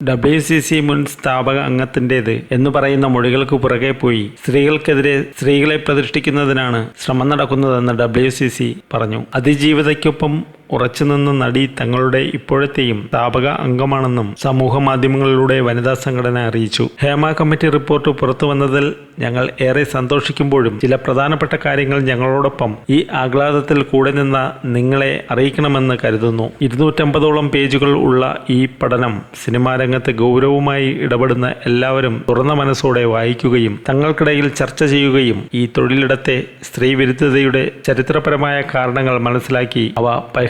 W C C മുൻ സ്ഥാപക അംഗത്തിന്റേത് എന്ന് പറയുന്ന മൊഴികൾക്ക് പുറകെ പോയി സ്ത്രീകൾക്കെതിരെ സ്ത്രീകളെ പ്രതിഷ്ഠിക്കുന്നതിനാണ് ശ്രമം നടക്കുന്നതെന്ന് ഡബ്ല്യു സി സി പറഞ്ഞു. അതിജീവിതയ്ക്കൊപ്പം ഉറച്ചുനിന്ന നടി തങ്ങളുടെ ഇപ്പോഴത്തെയും സ്ഥാപക അംഗമാണെന്നും സമൂഹ മാധ്യമങ്ങളിലൂടെ വനിതാ സംഘടന അറിയിച്ചു. ഹേമ കമ്മിറ്റി റിപ്പോർട്ട് പുറത്തു വന്നതിൽ ഞങ്ങൾ ഏറെ സന്തോഷിക്കുമ്പോഴും ചില പ്രധാനപ്പെട്ട കാര്യങ്ങൾ ഞങ്ങളോടൊപ്പം ഈ ആഹ്ലാദത്തിൽ കൂടെ നിന്ന നിങ്ങളെ അറിയിക്കണമെന്ന് കരുതുന്നു. ഇരുന്നൂറ്റമ്പതോളം പേജുകൾ ഉള്ള ഈ പഠനം സിനിമാ രംഗത്ത് ഗൗരവമായി ഇടപെടുന്ന എല്ലാവരും തുറന്ന മനസ്സോടെ വായിക്കുകയും തങ്ങൾക്കിടയിൽ ചർച്ച ചെയ്യുകയും ഈ തൊഴിലിടത്തെ സ്ത്രീ വിരുദ്ധതയുടെ ചരിത്രപരമായ കാരണങ്ങൾ മനസ്സിലാക്കി അവ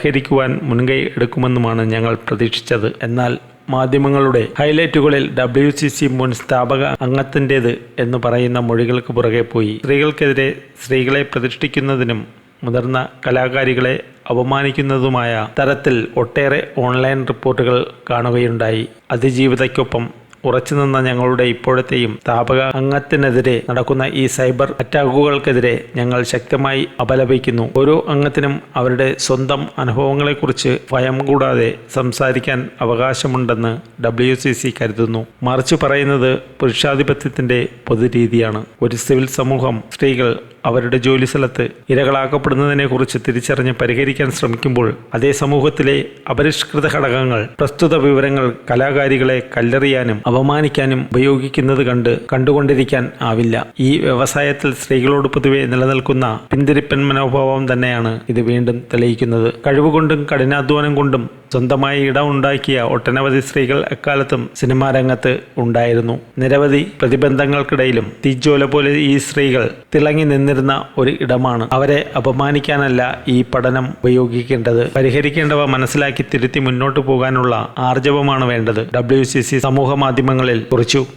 പരിഹരിക്കുവാൻ മുൻകൈ എടുക്കുമെന്നുമാണ് ഞങ്ങൾ പ്രതീക്ഷിച്ചത്. എന്നാൽ മാധ്യമങ്ങളുടെ ഹൈലൈറ്റുകളിൽ ഡബ്ല്യു സി സി മുൻ സ്ഥാപക അംഗത്തിന്റേത് എന്ന് പറയുന്ന മൊഴികൾക്ക് പുറകെ പോയി. സ്ത്രീകൾക്കെതിരെ സ്ത്രീകളെ പ്രതിഷ്ഠിക്കുന്നതിനും മുതിർന്ന കലാകാരികളെ അപമാനിക്കുന്നതുമായ തരത്തിൽ ഒട്ടേറെ ഓൺലൈൻ റിപ്പോർട്ടുകൾ കാണുകയുണ്ടായി. അതിജീവിതയ്ക്കൊപ്പം ഉറച്ചുനിന്ന ഞങ്ങളുടെ ഇപ്പോഴത്തെയും താപക അംഗത്തിനെതിരെ നടക്കുന്ന ഈ സൈബർ അറ്റാക്കുകൾക്കെതിരെ ഞങ്ങൾ ശക്തമായി അപലപിക്കുന്നു. ഓരോ അംഗത്തിനും അവരുടെ സ്വന്തം അനുഭവങ്ങളെക്കുറിച്ച് ഭയം കൂടാതെ സംസാരിക്കാൻ അവകാശമുണ്ടെന്ന് ഡബ്ല്യു സി സി കരുതുന്നു. മറിച്ച് പറയുന്നത് പുരുഷാധിപത്യത്തിന്റെ പൊതുരീതിയാണ്. ഒരു സിവിൽ സമൂഹം സ്ത്രീകൾ അവരുടെ ജോലി സ്ഥലത്ത് ഇരകളാക്കപ്പെടുന്നതിനെക്കുറിച്ച് തിരിച്ചറിഞ്ഞ് പരിഹരിക്കാൻ ശ്രമിക്കുമ്പോൾ അതേ സമൂഹത്തിലെ അപരിഷ്കൃത ഘടകങ്ങൾ പ്രസ്തുത വിവരങ്ങൾ കലാകാരികളെ കല്ലെറിയാനും അപമാനിക്കാനും ഉപയോഗിക്കുന്നത് കണ്ട് കണ്ടുകൊണ്ടിരിക്കാൻ ആവില്ല. ഈ വ്യവസായത്തിൽ സ്ത്രീകളോട് പൊതുവെ നിലനിൽക്കുന്ന പിന്തിരിപ്പൻ മനോഭാവം തന്നെയാണ് ഇത് വീണ്ടും തെളിയിക്കുന്നത്. കഴിവുകൊണ്ടും കഠിനാധ്വാനം കൊണ്ടും സ്വന്തമായി ഇടം ഉണ്ടാക്കിയ ഒട്ടനവധി സ്ത്രീകൾ എക്കാലത്തും സിനിമാ രംഗത്ത് ഉണ്ടായിരുന്നു. നിരവധി പ്രതിബന്ധങ്ങൾക്കിടയിലും തീജ്വാല പോലെ ഈ സ്ത്രീകൾ തിളങ്ങി നിന്നിരുന്ന ഒരു ഇടമാണ്. അവരെ അപമാനിക്കാനല്ല ഈ പഠനം ഉപയോഗിക്കേണ്ടത്. പരിഹരിക്കേണ്ടവ മനസ്സിലാക്കി തിരുത്തി മുന്നോട്ട് പോകാനുള്ള ആർജവമാണ് വേണ്ടത്. ഡബ്ല്യു സി സി സമൂഹ മാധ്യമങ്ങളിൽ കുറിച്ചു.